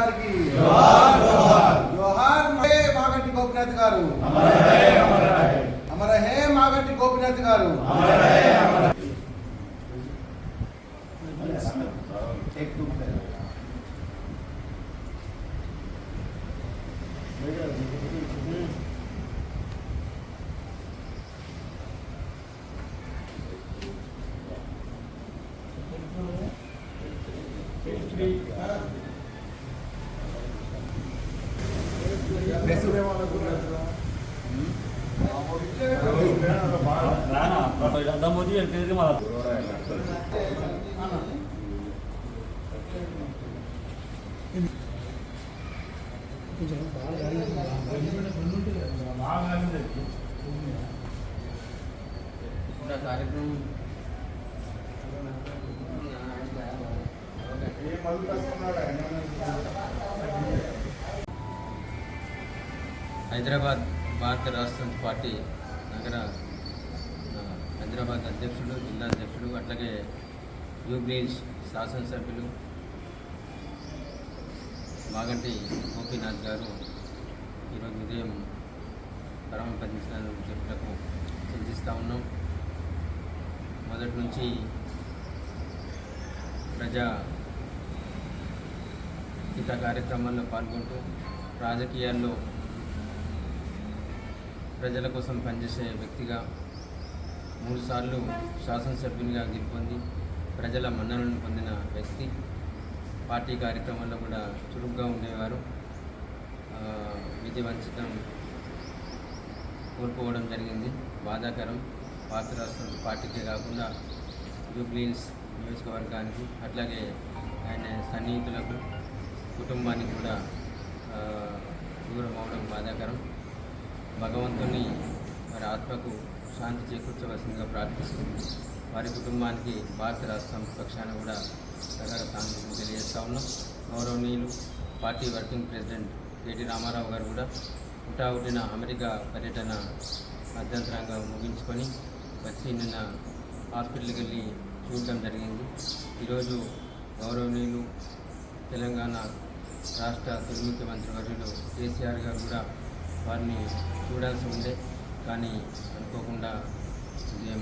గోపినాథ్ గారికి జోహార్ జోహార్ జోహార్ హే మాగంటి గోపినాథ్ గారు అమర హే అమర హే అమర హే మాగంటి గోపినాథ్ గారు అమర హే దమ్మోజీ వెంకటేశ్వరి మా కార్యక్రమం ఏ మళ్ళీ కష్టం హైదరాబాద్ భారత రాష్ట్ర పార్టీ నగర హైదరాబాద్ అధ్యక్షుడు జిల్లా అధ్యక్షుడు అట్లాగే జూబ్లీస్ శాసనసభ్యులు మాగంటి గోపీనాథ్ గారు ఈరోజు ఉదయం పరమపదించిన చెప్పులకు చింతిస్తూ ఉన్నాం. మొదటి నుంచి ప్రజా హిత కార్యక్రమాల్లో పాల్గొంటూ రాజకీయాల్లో ప్రజల కోసం పనిచేసే వ్యక్తిగా మూడుసార్లు శాసనసభ్యునిగా గెలుపొంది ప్రజల మన్ననలను పొందిన వ్యక్తి. పార్టీ కార్యక్రమాల్లో కూడా చురుగ్గా ఉండేవారు. ఆ, కోల్పోవడం జరిగింది. బాధాకరం. పాత రాష్ట్రం పార్టీకే కాకుండా జూబ్లీన్స్ నియోజకవర్గానికి అట్లాగే ఆయన సన్నిహితులకు కుటుంబానికి కూడా దూరం అవడం బాధాకరం. భగవంతుని వారి ఆత్మకు శాంతి చేకూర్చవలసిందిగా ప్రార్థిస్తుంది వారి కుటుంబానికి భారత రాష్ట్రం పక్షాన కూడా ప్రగాఢ సానుభూతిని తెలియజేస్తా ఉన్నాం. గౌరవనీయులు party working president KT Rama Rao garu కూడా హుటాహుటిన అమెరికా పర్యటన అర్ధంతరంగా ముగించుకొని వచ్చి నిన్న హాస్పిటల్కి వెళ్ళి చూడటం జరిగింది. ఈరోజు గౌరవనీయులు తెలంగాణ రాష్ట్ర తొలి ముఖ్యమంత్రి వర్యులు కేసీఆర్ గారు కూడా వారిని చూడాల్సి ఉండే కానీ అనుకోకుండా ఉదయం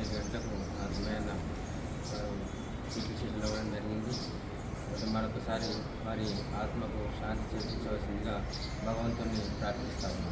ఐదు గంటలకు అర్థమైన చికిత్సలు అవ్వడం జరిగింది. మరొకసారి వారి ఆత్మకు శాంతి చేకూర్చవలసిందిగా భగవంతుని ప్రార్థిస్తాము